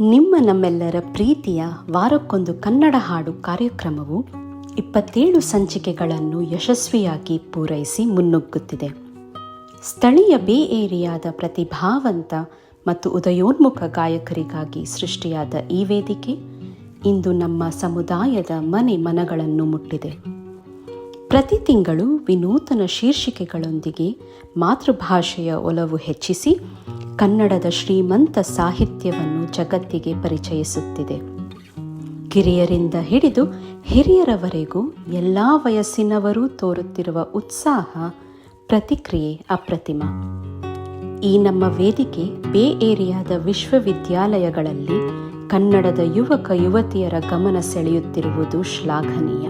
ನಿಮ್ಮ ನಮ್ಮೆಲ್ಲರ ಪ್ರೀತಿಯ ವಾರಕ್ಕೊಂದು ಕನ್ನಡ ಹಾಡು ಕಾರ್ಯಕ್ರಮವು ಇಪ್ಪತ್ತೇಳು ಸಂಚಿಕೆಗಳನ್ನು ಯಶಸ್ವಿಯಾಗಿ ಪೂರೈಸಿ ಮುನ್ನುಗ್ಗುತ್ತಿದೆ. ಸ್ಥಳೀಯ ಬೇ ಏರಿಯಾದ ಪ್ರತಿಭಾವಂತ ಮತ್ತು ಉದಯೋನ್ಮುಖ ಗಾಯಕರಿಗಾಗಿ ಸೃಷ್ಟಿಯಾದ ಈ ವೇದಿಕೆ ಇಂದು ನಮ್ಮ ಸಮುದಾಯದ ಮನೆ ಮನಗಳನ್ನು ಮುಟ್ಟಿದೆ. ಪ್ರತಿ ತಿಂಗಳು ವಿನೂತನ ಶೀರ್ಷಿಕೆಗಳೊಂದಿಗೆ ಮಾತೃಭಾಷೆಯ ಒಲವು ಹೆಚ್ಚಿಸಿ ಕನ್ನಡದ ಶ್ರೀಮಂತ ಸಾಹಿತ್ಯವನ್ನು ಜಗತ್ತಿಗೆ ಪರಿಚಯಿಸುತ್ತಿದೆ. ಕಿರಿಯರಿಂದ ಹಿಡಿದು ಹಿರಿಯರವರೆಗೂ ಎಲ್ಲ ವಯಸ್ಸಿನವರೂ ತೋರುತ್ತಿರುವ ಉತ್ಸಾಹ, ಪ್ರತಿಕ್ರಿಯೆ ಅಪ್ರತಿಮ. ಈ ನಮ್ಮ ವೇದಿಕೆ ಬೇ ಏರಿಯಾದ ವಿಶ್ವವಿದ್ಯಾಲಯಗಳಲ್ಲಿ ಕನ್ನಡದ ಯುವಕ ಯುವತಿಯರ ಗಮನ ಸೆಳೆಯುತ್ತಿರುವುದು ಶ್ಲಾಘನೀಯ.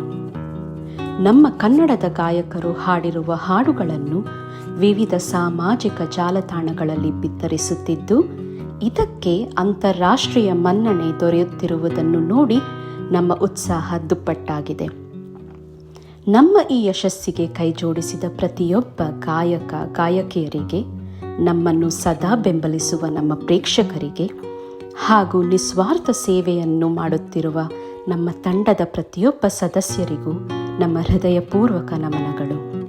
ನಮ್ಮ ಕನ್ನಡದ ಗಾಯಕರು ಹಾಡಿರುವ ಹಾಡುಗಳನ್ನು ವಿವಿಧ ಸಾಮಾಜಿಕ ಜಾಲತಾಣಗಳಲ್ಲಿ ಬಿತ್ತರಿಸುತ್ತಿದ್ದು, ಇದಕ್ಕೆ ಅಂತಾರಾಷ್ಟ್ರೀಯ ಮನ್ನಣೆ ದೊರೆಯುತ್ತಿರುವುದನ್ನು ನೋಡಿ ನಮ್ಮ ಉತ್ಸಾಹ ದುಪ್ಪಟ್ಟಾಗಿದೆ. ನಮ್ಮ ಈ ಯಶಸ್ಸಿಗೆ ಕೈಜೋಡಿಸಿದ ಪ್ರತಿಯೊಬ್ಬ ಗಾಯಕ, ಗಾಯಕಿಯರಿಗೆ, ನಮ್ಮನ್ನು ಸದಾ ಬೆಂಬಲಿಸುವ ನಮ್ಮ ಪ್ರೇಕ್ಷಕರಿಗೆ ಹಾಗೂ ನಿಸ್ವಾರ್ಥ ಸೇವೆಯನ್ನು ಮಾಡುತ್ತಿರುವ ನಮ್ಮ ತಂಡದ ಪ್ರತಿಯೊಬ್ಬ ಸದಸ್ಯರಿಗೂ ನಮ್ಮ ಹೃದಯಪೂರ್ವಕ ನಮನಗಳು.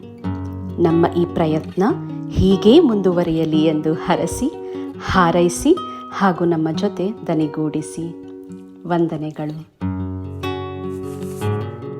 ನಮ್ಮ ಈ ಪ್ರಯತ್ನ ಹೀಗೇ ಮುಂದುವರಿಯಲಿ ಎಂದು ಹರಸಿ ಹಾರೈಸಿ ಹಾಗೂ ನಮ್ಮ ಜೊತೆ ದನಿಗೂಡಿಸಿ. ವಂದನೆಗಳು.